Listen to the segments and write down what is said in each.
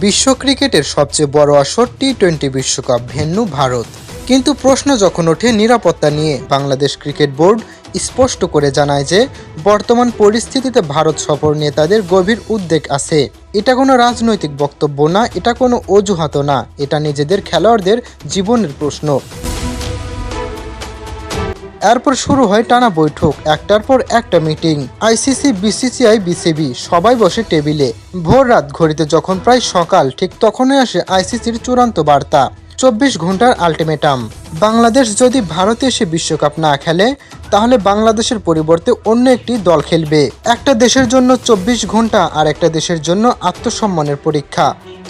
বিশ্ব ক্রিকেটের সবচেয়ে বড় আসর টি টোয়েন্টি বিশ্বকাপ, ভেন্যু ভারত। কিন্তু প্রশ্ন যখন ওঠে নিরাপত্তা নিয়ে, বাংলাদেশ ক্রিকেট বোর্ড স্পষ্ট করে জানায় যে, বর্তমান পরিস্থিতিতে ভারত সফর নিয়ে তাদের গভীর উদ্বেগ আছে। এটা কোনো রাজনৈতিক বক্তব্য না, এটা কোনো অজুহাত না। এটা নিজেদের খেলোয়াড়দের জীবনের প্রশ্ন। এরপর শুরু হয় টানা বৈঠক, একটার পর একটা মিটিং। আইসিসি, বিসিসিআই, বিসিবি সবাই বসে টেবিলে। ভোর রাত ঘড়িতে যখন প্রায় সকাল, ঠিক তখনই আসে আইসিসির চূড়ান্ত বার্তা। চব্বিশ ঘণ্টার আলটিমেটাম। বাংলাদেশ যদি ভারতে এসে বিশ্বকাপ না খেলে তাহলে বাংলাদেশের পরিবর্তে অন্য একটি দল খেলবে। একটা দেশের জন্য চব্বিশ ঘণ্টা আর একটা দেশের জন্য আত্মসম্মানের পরীক্ষা।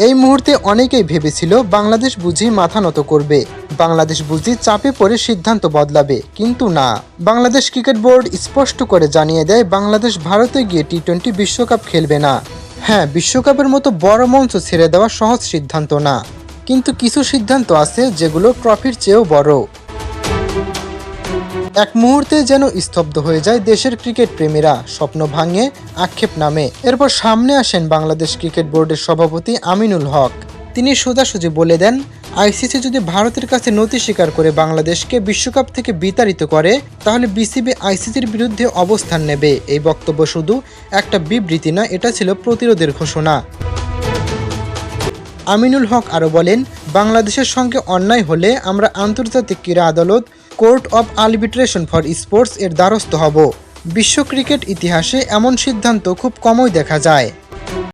এই মুহূর্তে অনেকেই ভেবেছিল বাংলাদেশ বুঝি মাথা নত করবে। বাংলাদেশ বুঝি চাপে পড়ে সিদ্ধান্ত বদলাবে, কিন্তু না। বাংলাদেশ ক্রিকেট বোর্ড স্পষ্ট করে জানিয়ে দেয়, বাংলাদেশ ভারতে গিয়ে টি টোয়েন্টি বিশ্বকাপ খেলবে না। হ্যাঁ বিশ্বকাপের মতো বড় মঞ্চ ছেড়ে দেওয়া সহজ সিদ্ধান্ত না। কিন্তু কিছু সিদ্ধান্ত আছে যেগুলো ট্রফির চেয়েও বড়। এক মুহূর্তে যেন স্তব্ধ হয়ে যায় দেশের ক্রিকেট প্রেমীরা। স্বপ্ন ভাঙে, আক্ষেপ নামে। এরপর সামনে আসেন বাংলাদেশ ক্রিকেট বোর্ডের সভাপতি আমিনুল হক। তিনি সোজাসুজি বলে দেন, আইসিসি যদি ভারতের কাছে নথি স্বীকার করে বাংলাদেশকে বিশ্বকাপ থেকে বিতাড়িত করে, তাহলে বিসিবি আইসিসির বিরুদ্ধে অবস্থান নেবে। এই বক্তব্য শুধু একটা বিবৃতি না, এটা ছিল প্রতিরোধের ঘোষণা। আমিনুল হক আরও বলেন, বাংলাদেশের সঙ্গে অন্যায় হলে আমরা আন্তর্জাতিক ক্রীড়া আদালত court of arbitration for sports এর দ্বারস্থ হব। বিশ্ব ক্রিকেট ইতিহাসে এমন সিদ্ধান্ত খুব কমই দেখা যায়।